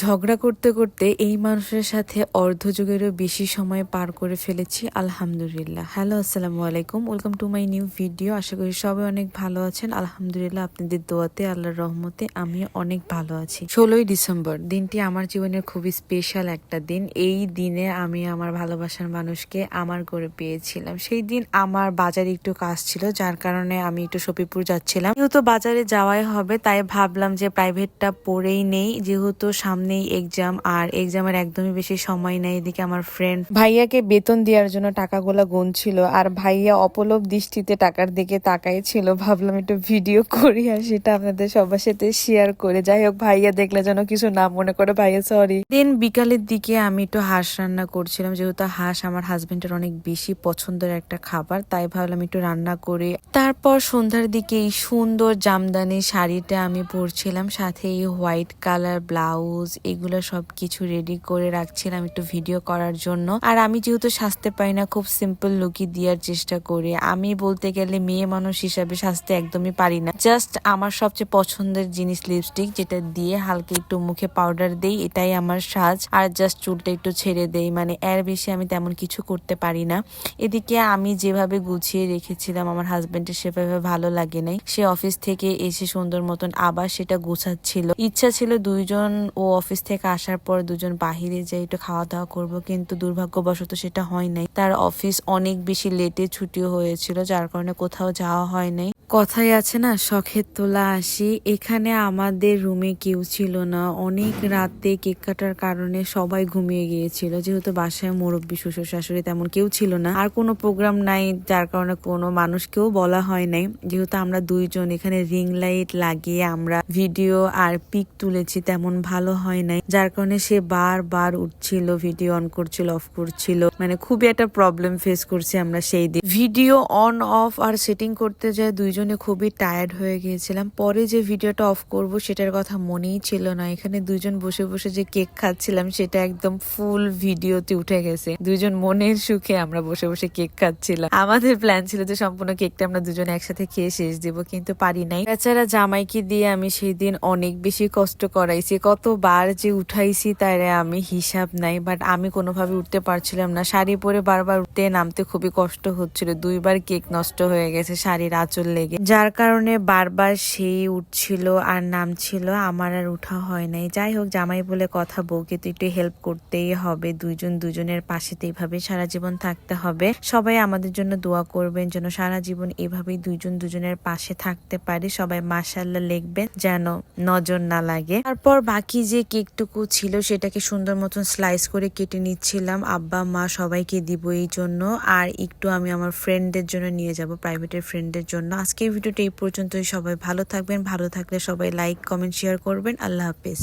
ঝগড়া করতে করতে এই মানুষের সাথে অর্ধ যুগেরও বেশি সময় পার করে ফেলেছি, আলহামদুলিল্লাহ। হ্যালো আসসালামু আলাইকুম। Welcome to my new video আশা করি সবাই অনেক ভালো আছেন। আলহামদুলিল্লাহ, আপনাদের দোয়াতে, আল্লাহর রহমতে আমি অনেক ভালো আছি। ষোলোই ডিসেম্বর, দিনটি আমার জীবনের খুবই স্পেশাল একটা দিন। এই দিনে আমি আমার ভালোবাসার মানুষকে আমার করে পেয়েছিলাম। সেই দিন আমার বাজারে একটু কাজ ছিল, যার কারণে আমি একটু সপিপুর যাচ্ছিলাম। যেহেতু বাজারে যাওয়াই হবে, তাই ভাবলাম যে প্রাইভেটটা পড়েই নেই। যেহেতু সামনেই এক্সাম আর এক্সামের একদমই বেশি সময় নেই। এদিকে আমার ফ্রেন্ড ভাইয়াকে বেতন দেওয়ার জন্য টাকাগুলো গুনছিল আর ভাইয়া অপলব দৃষ্টিতে টাকার দিকে তাকাই ছিল ভাবলাম একটু ভিডিও করি আর সেটা আপনাদের সবার সাথে শেয়ার করে। যাই হোক ভাইয়া দেখলে যেন কিছু না মনে করে ভাইয়া সরি দেন বিকালের দিকে আমি একটু হাঁস রান্না করছিলাম। যেহেতু হাঁস আমার হাজবেন্ডের অনেক বেশি পছন্দের একটা খাবার তাই ভাবলাম একটু রান্না করে। তারপর সন্ধ্যার দিকে এই সুন্দর জামদানি শাড়িটা আমি পরছিলাম সাথে এই হোয়াইট কালার ব্লাউজ এগুলো সব কিছু রেডি করে রাখছিলাম একটু ভিডিও করার জন্য। আর আমি যেহেতু সাজতে পারি না, খুব সিম্পল লুকই দেওয়ার চেষ্টা করি। আমি বলতে গেলে মেয়ে মানুষ হিসাবে সাজতে একদমই পারি না। জাস্ট আমার সবচেয়ে পছন্দের জিনিস লিপস্টিক যেটা দিয়ে হালকা একটু মুখে পাউডার দেই, এটাই আমার সাজ। আর জাস্ট চুলটা একটু ছেড়ে দেই মানে এর বেশি আমি তেমন কিছু করতে পারি না। এদিকে আমি যেভাবে গুছিয়ে রেখেছিলাম, আমার হাজবেন্ডের সেভাবে ভালো লাগে নাই। সে অফিস থেকে এসে সুন্দর মতন আবার সেটা গোছাচ্ছিল। ইচ্ছা ছিল দুইজন ও অফিস থেকে আসার পর দুজন বাহিরে যে একটু খাওয়া দাওয়া করব, কিন্তু দুর্ভাগ্যবশত সেটা হয় নাই। তার অফিস অনেক বেশি লেটে ছুটিও হয়েছিল, যার কারণে কোথাও যাওয়া হয় নাই। কথাই আছে না, শখের তোলা আসি। এখানে আমাদের রুমে কেউ ছিল না। অনেক রাতে কেক কাটার কারণে সবাই ঘুমিয়ে গিয়েছিল। যেহেতু বাসায় মুরব্বী, শ্বশুর শাশুড়ি তেমন কেউ ছিল না। আর কোনো প্রোগ্রাম নাই, যার কারণে কোনো মানুষকেও বলা হয় নাই। যেহেতু আমরা দুইজন, এখানে রিং লাইট লাগিয়ে আমরা ভিডিও আর পিক তুলেছি, তেমন ভালো হয় নাই। যার কারণে সে বারবার উঠছিল ভিডিও অন করছিল অফ করছিল। মানে খুবই একটা প্রবলেম ফেস করছি আমরা সেই দিন। ভিডিও অন অফ আর সেটিং করতে যায় দুইজনে খুবই টায়ার্ড হয়ে গিয়েছিলাম। পরে যে ভিডিওটা অফ করব, সেটার কথা মনেই ছিল না। এখানে দুজন বসে বসে যে কেক খাচ্ছিলাম, সেটা একদম ফুল ভিডিওতে উঠে গেছে। দুইজন মনের সুখে আমরা বসে বসে কেক খাচ্ছিলাম। আমাদের প্ল্যান ছিল যে সম্পূর্ণ কেকটা আমরা দুজন একসাথে খেয়ে শেষ দেব, কিন্তু পারি নাই। বেচারা জামাইকে দিয়ে আমি সেই দিন অনেক বেশি কষ্ট করাইছি। কতবার যে উঠাইছি তার আমি হিসাব নাই বাট আমি কোনোভাবে উঠতে পারছিলাম না। শাড়ি পরে বারবার উঠতে নামতে খুবই কষ্ট হচ্ছিল। দুইবার কেক নষ্ট হয়ে গেছে, শাড়ির আঁচল লেগে যার কারণে বারবার সেই উঠছিল আর নামছিল, আমার আর উঠা হয় নাই। যাই হোক, জামাই বলে কথা, বউকে তো একটু হেল্প করতেই হবে। দুইজন দুজনের পাশে তো এইভাবে সারা জীবন থাকতে হবে। সবাই আমাদের জন্য দোয়া করবেন যেন সারা জীবন এভাবেই দুইজন দুজনের পাশে থাকতে পারি। সবাই মাসাল্লাহ লিখবেন যেন নজর না লাগে। তারপর বাকি যে কেকটুকু ছিল সেটাকে সুন্দর মতন স্লাইস করে কেটে নিচ্ছিলাম। আব্বা, মা সবাইকে দিব এই জন্য। আর একটু আমি আমার ফ্রেন্ডদের জন্য নিয়ে যাব প্রাইভেটের ফ্রেন্ডদের জন্য। আজকে ভিডিওটি এই পর্যন্তই। সবাই ভালো থাকবেন, ভালো থাকলে সবাই লাইক কমেন্ট শেয়ার করবেন। আল্লাহ হাফেজ।